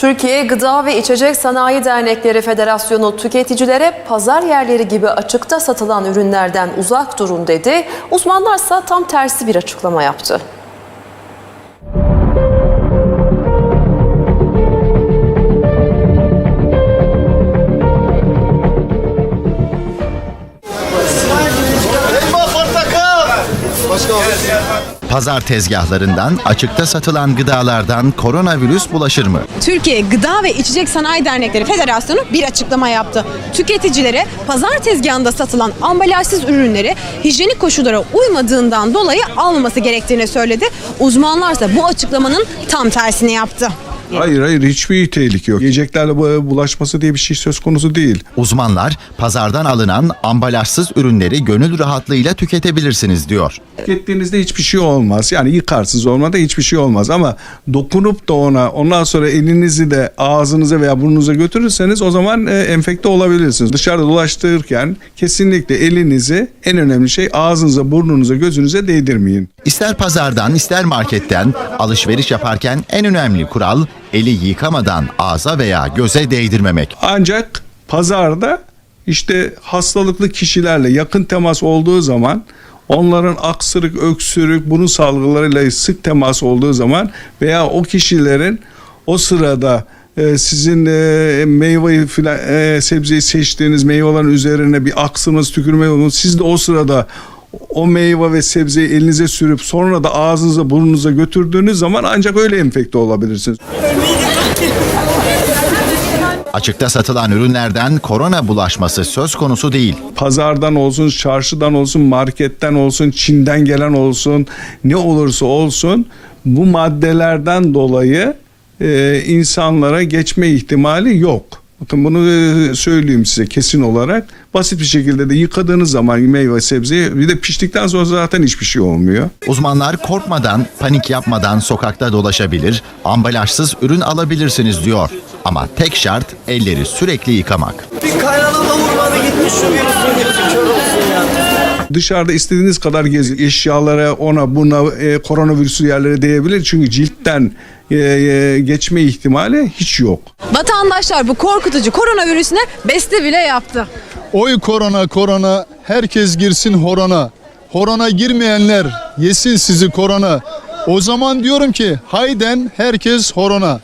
Türkiye Gıda ve İçecek Sanayi Dernekleri Federasyonu tüketicilere pazar yerleri gibi açıkta satılan ürünlerden uzak durun dedi. Uzmanlarsa tam tersi bir açıklama yaptı. Pazar tezgahlarından, açıkta satılan gıdalardan koronavirüs bulaşır mı? Türkiye Gıda ve İçecek Sanayi Dernekleri Federasyonu bir açıklama yaptı. Tüketicilere pazar tezgahında satılan ambalajsız ürünleri hijyenik koşullara uymadığından dolayı almaması gerektiğini söyledi. Uzmanlarsa bu açıklamanın tam tersini yaptı. Hayır hayır hiçbir tehlike yok. Yiyeceklerle bu- bulaşması diye bir şey söz konusu değil. Uzmanlar, pazardan alınan ambalajsız ürünleri gönül rahatlığıyla tüketebilirsiniz diyor. Tükettiğinizde hiçbir şey olmaz. Yani yıkarsız olmadan hiçbir şey olmaz ama dokunup da ona ondan sonra elinizi de ağzınıza veya burnunuza götürürseniz o zaman e, enfekte olabilirsiniz. Dışarıda dolaştırırken kesinlikle elinizi en önemli şey ağzınıza, burnunuza, gözünüze değdirmeyin. İster pazardan ister marketten alışveriş yaparken en önemli kural eli yıkamadan ağza veya göze değdirmemek. Ancak pazarda işte hastalıklı kişilerle yakın temas olduğu zaman onların aksırık, öksürük, burun salgılarıyla sık temas olduğu zaman veya o kişilerin o sırada e, sizin e, meyveyi filan e, sebzeyi seçtiğiniz meyvelerin üzerine bir aksınız, tükürme olun. Siz de o sırada o meyve ve sebzeyi elinize sürüp sonra da ağzınıza burnunuza götürdüğünüz zaman ancak öyle enfekte olabilirsiniz. Açıkta satılan ürünlerden korona bulaşması söz konusu değil. pazardan olsun, çarşıdan olsun, marketten olsun, Çin'den gelen olsun, ne olursa olsun bu maddelerden dolayı e, insanlara geçme ihtimali yok. Bakın bunu e, söyleyeyim size kesin olarak. Basit bir şekilde de yıkadığınız zaman meyve sebzeyi bir de piştikten sonra zaten hiçbir şey olmuyor. Uzmanlar korkmadan, panik yapmadan sokakta dolaşabilir, ambalajsız ürün alabilirsiniz diyor. Ama tek şart elleri sürekli yıkamak. Bir kaynanama vurmadı gitmiş şu virüsün Dışarıda istediğiniz kadar gezin. Eşyalara, ona, buna, e, koronavirüsü yerlere değebilir. Çünkü ciltten e, e, geçme ihtimali hiç yok. Vatandaşlar bu korkutucu koronavirüsüne beste bile yaptı. Oy korona korona herkes girsin horona. Horona girmeyenler yesin sizi korona. O zaman diyorum ki hayden herkes horona.